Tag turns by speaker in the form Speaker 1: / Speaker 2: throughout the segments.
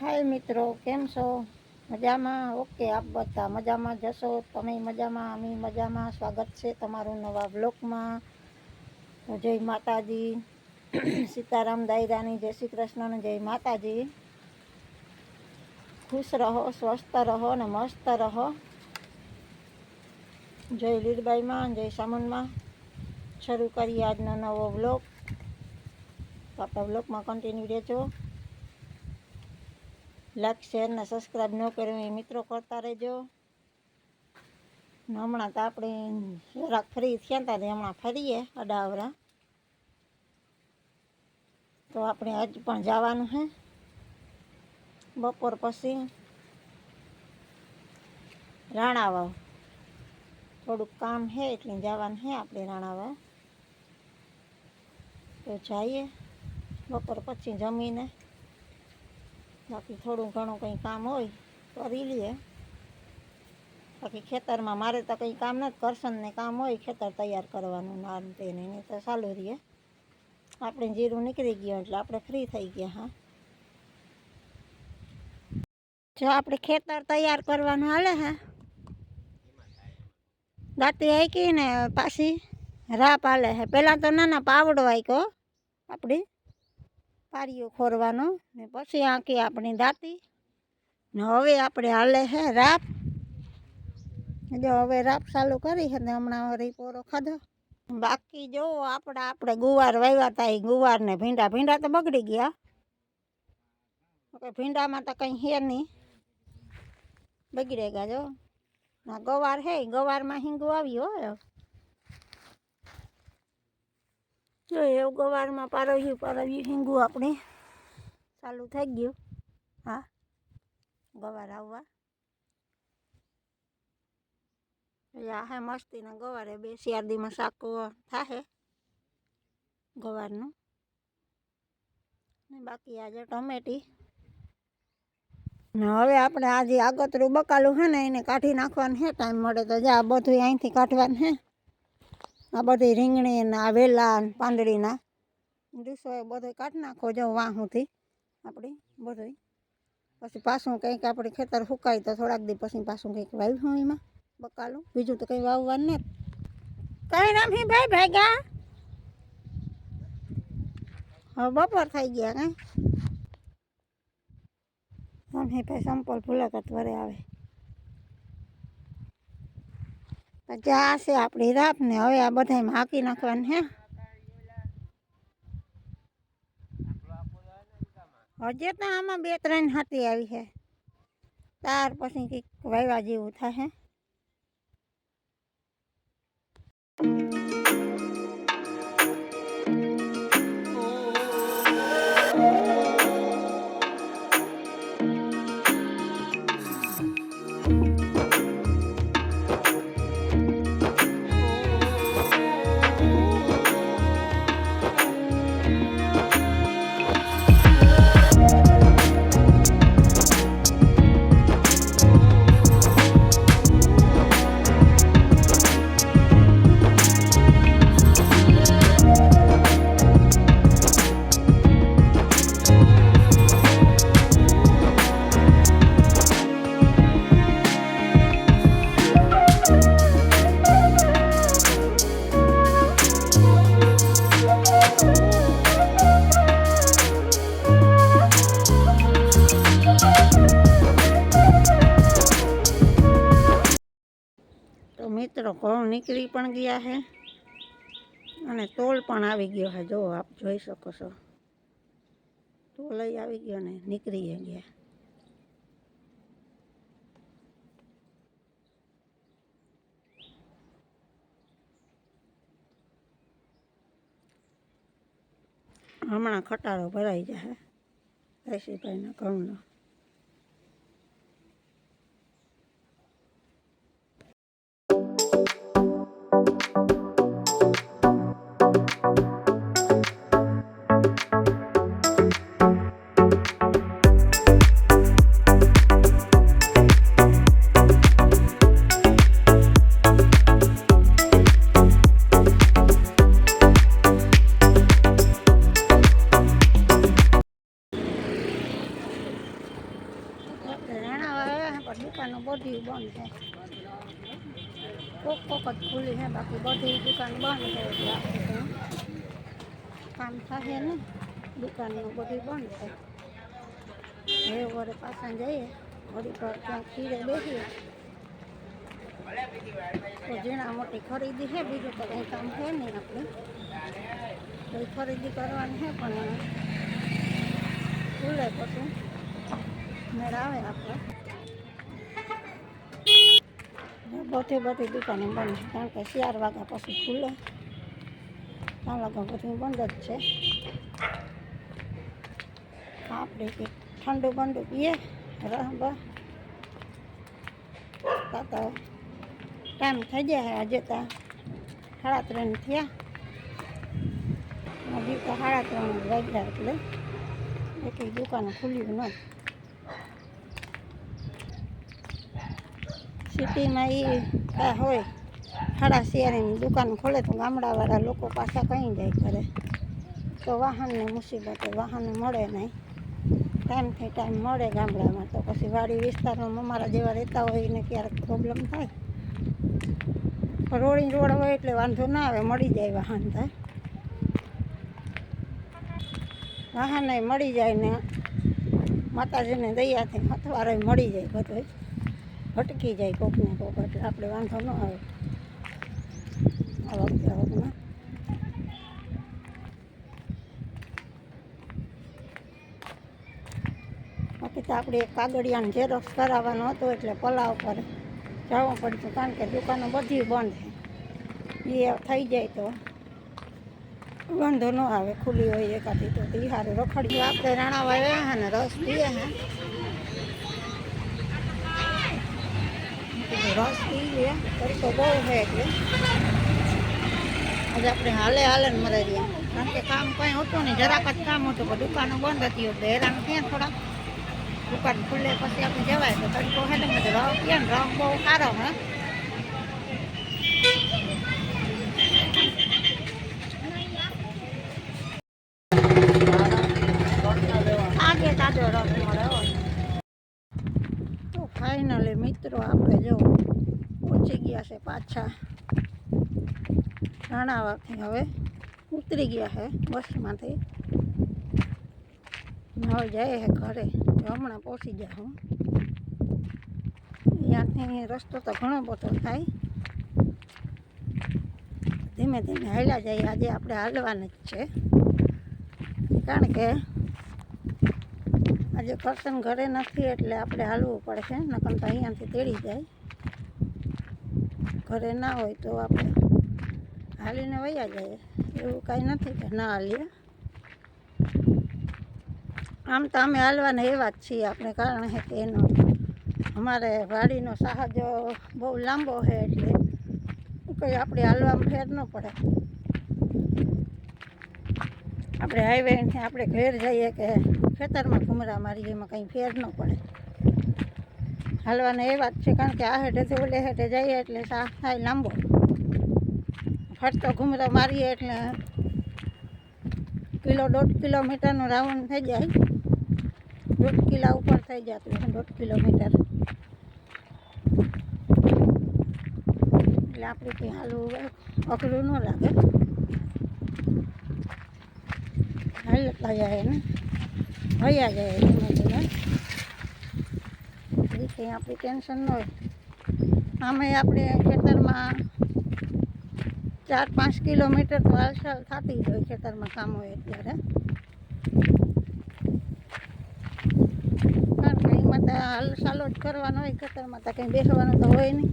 Speaker 1: હાય મિત્રો, કેમ છો? મજામાં? ઓકે, આપ બધા મજામાં જશો તમે મજામાં? અમે મજામાં. સ્વાગત છે તમારું નવા બ્લોકમાં જય માતાજી. સીતારામ દાયરાની જય શ્રી કૃષ્ણને જય માતાજી. ખુશ રહો, સ્વસ્થ રહો ને મસ્ત રહો. જય લીરબાઈમાં જય સામુનમાં. શરૂ કરીએ આજનો નવો બ્લોક તો આપણા બ્લોકમાં કન્ટિન્યુ રહેજો. લાઈક શેર ને સબસ્ક્રાઈબ ન કર્યું એ મિત્રો કરતા રહેજો. હમણાં તો આપણે જરાક ફ્રી થયા હતા હમણાં ફરીએ અડાવરા. તો આપણે આજ પણ જવાનું છે બપોર પછી રાણાવાવ. થોડુંક કામ છે એટલે જવાનું છે આપણે રાણાવાવ. તો જઈએ. બપોર પછી જમીને. બાકી થોડું ઘણું કંઈ કામ હોય કરી લઈએ બાકી ખેતરમાં મારે તો કંઈ કામ નથી, કરશનને કામ હોય, ખેતર તૈયાર કરવાનું ના તેને એને તો ચાલુ રહીએ આપણે જીરું નીકળી ગયું એટલે આપણે ફ્રી થઈ ગયા, હા. જો આપણે ખેતર તૈયાર કરવાનું હાલે, હે. દાંતી આંકી ને પાછી રાપ હાલે, હે. પહેલાં તો નાના પાવડો આઈકો આપણી. પારીઓ ખોરવાનો ને પછી આંકી આપણી દાંતી. ને હવે આપણે હાલે હે રાપ. જો હવે રાપ ચાલુ કરી છે ને હમણાં વળી પોરો ખાધો. બાકી જો આપણે આપણે ગુવાર વાવ્યા હતા એ ગુવાર ને ભીંડા ભીંડા તો બગડી ગયા. ભીંડામાં તો કંઈ હે નહીં. બગડે ગયા જો. ના ગવાર હે ગવારમાં હિંગુ આવ્યો હોય જો એવું ગવારમાં પારવ્યું પારવ્યું હિંગું આપણે. ચાલુ થઈ ગયું. હા, ગવાર આવવા. આ હે મસ્તીના ગવારે બે શિયાળીમાં શાક થાહે ગવારનું. ને બાકી આજે ટમેટી. ને હવે આપણે આજે આગતરું બકાલું છે ને એને કાઢી નાખવાનું છે ટાઈમ મળે તો જા બધું અહીંથી કાઢવાનું છે આ બધી રીંગણી ને આ વેલા પાંદડીના ડીસો એ બધું કાઢી નાખો જો વાહુથી આપણી બધું પછી પાછું કંઈક આપણે ખેતર સુકાય તો થોડાક દી પછી પાછું કંઈક વાવ્યું એમાં બકાલું. બીજું તો કંઈ વાવવાનું ને કઈ રામહી ભાઈ ભાગ્યા હવે બપોર થઈ ગયા કઈ. રામહી ભાઈ સંપલ ભૂલાકા વરે આવે. પછી આ છે આપણી રાપ ને હવે આ બધામાં હાકી નાખવાનું હે. હજે તો આમાં બે ત્રણ હાથી આવી છે ત્યાર પછી કંઈક વાવ્યા જેવું થાય તો નીકળી પણ ગયા છે અને તોલ પણ આવી ગયો છે જો આપ જોઈ શકો છો. તોલય આવી ગયો ને નીકળી ગયા. હમણાં ખટારો ભરાઈ જાય રસીભાઈના ઘઉંનો. દુકાન બંધ છે એટલે કામ થશે ને, દુકાનનું બધું બંધ થાય. હવે વરે પાછા જઈએ, વળી પર ત્યાં ખીરે બેસીએ. તો ઝીણા મોટી ખરીદી છે બીજું તો કંઈ કામ છે નહીં આપણે કોઈ ખરીદી કરવાની છે પણ ખુલે પછી મેળ આવે આપણે બધી બધી દુકાનો બંધ છે. કારણ કે ચાર વાગ્યા પછી ખુલે. ત્રણ વાગ્યા પછી બંધ જ છે. આપણે કંઈક ઠંડુ બંડુ પીએ રહ તો ટાઈમ થઈ જાય આજે તો સાડા ત્રણ થયા. હજી તો સાડા ત્રણ વાગ્યા એટલે એટલી દુકાન ખુલ્યું ન સિટીમાં એ કાંઈ હોય સાડા શેરીની દુકાન ખોલે તો ગામડાવાળા લોકો પાછા કંઈ જાય કરે તો વાહનની મુસીબત વાહન મળે નહીં. ટાઈમથી ટાઈમ મળે ગામડામાં તો પછી વાડી વિસ્તારમાં અમારા જેવા રહેતા હોય એને ક્યારેક પ્રોબ્લેમ થાય. રોડી રોડ હોય એટલે વાંધો ના આવે, મળી જાય વાહન થાય. વાહન મળી જાય ને માતાજીને દયાથી હથવારે મળી જાય બધું ભટકી જાય કોકને કોક એટલે આપણે વાંધો ન આવે. આ વખતે આવકમાં બાકી તો આપણે એક કાગળિયાને ઝેરોક્ષ કરાવવાનો હતો એટલે પલાવ પર જવું પડતું કારણ કે દુકાનો બધી બંધ એ થઈ જાય તો વાંધો ન આવે. ખુલ્લી હોય એકાદી તો એ સારું રખડ્યું. આપણે રાણા વાવ્યા હે ને રસ પીએ હે. રસ પી લે તડકો બહુ છે એટલે. આજે આપણે હાલે હાલે ને મરે રહ્યા કારણ કે કામ કંઈ હતું નહીં, જરાક જ કામ હતું, પણ દુકાનો બંધ હતી, એટલે હેરાન ક્યાં થોડા દુકાન ખુલ્લે પછી આપણે જવાય, તો તડકો હે ને બધું રવ ને રંગ બહુ સારો હે આજે તાજો રસ મળે હો. તો ફાઇનલી મિત્રો, આપણે જો પહોંચી ગયા છે પાછા રાણાવાથી. હવે ઉતરી ગયા છે બસમાંથી. હવે જાય છે ઘરે. હમણાં પહોંચી ગયા હું. ત્યાંથી રસ્તો તો ઘણો બધો થાય. ધીમે ધીમે હાલ્યા જઈએ આજે આપણે હાલવાના જ છે. કારણ કે આજે કરશન ઘરે નથી એટલે આપણે હાલવું પડશે, નકર તો અહીંયાથી તેડી જાય. ઘરે ના હોય તો આપણે હાલીને વયા જઈએ. એવું કાંઈ નથી કે ના હાલીએ. આમ તો અમે હાલવાને એવા જ છીએ આપણે, કારણ છે કે એનો અમારે વાડીનો સાહજો બહુ લાંબો છે એટલે કંઈ આપણે હાલવામાં ફેર ન પડે. આપણે હાઈવે આપણે ઘેર જઈએ કે ખેતરમાં ઘુમરા મારીએ, એમાં કંઈ ફેર ન પડે. હાલવાના એ વાત છે, કારણ કે આ હેઠેથી ઓલે હેઠે જઈએ એટલે થાય લાંબો. ફરતો ઘુમરો મારીએ એટલે કિલો દોઢ કિલોમીટરનું રાઉન્ડ થઈ જાય. દોઢ કિલા ઉપર થઈ જતું છે દોઢ કિલોમીટર. એટલે આપણે કંઈ હાલવું અઘરું ન લાગે. હાલતા જાય ને ભયા જાય ધીમે ધીમે એ કંઈ આપણી ટેન્શન ન હોય આમે આપણે ખેતરમાં ચાર પાંચ કિલોમીટર તો હાલચાલ થતી જ હોય ખેતરમાં કામ હોય અત્યારે કારણ કે એમાં તો હાલચાલો જ કરવાનો હોય ખેતરમાં તો કંઈ બેસવાનું તો હોય નહીં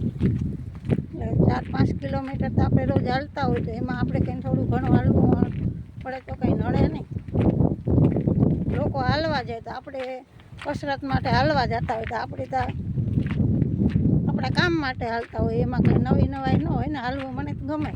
Speaker 1: એટલે ચાર પાંચ કિલોમીટર તો આપણે રોજ હાલતા હોય તો એમાં આપણે કંઈ થોડું ઘણું હાલવું પડે તો કંઈ નડે નહીં લોકો હાલવા જાય તો આપણે કસરત માટે હાલવા જતા હોય તો આપણે તો આપણા કામ માટે હાલતા હોય. એમાં કંઈ નવી નવાઈ ન હોય ને હાલવું મને ગમે.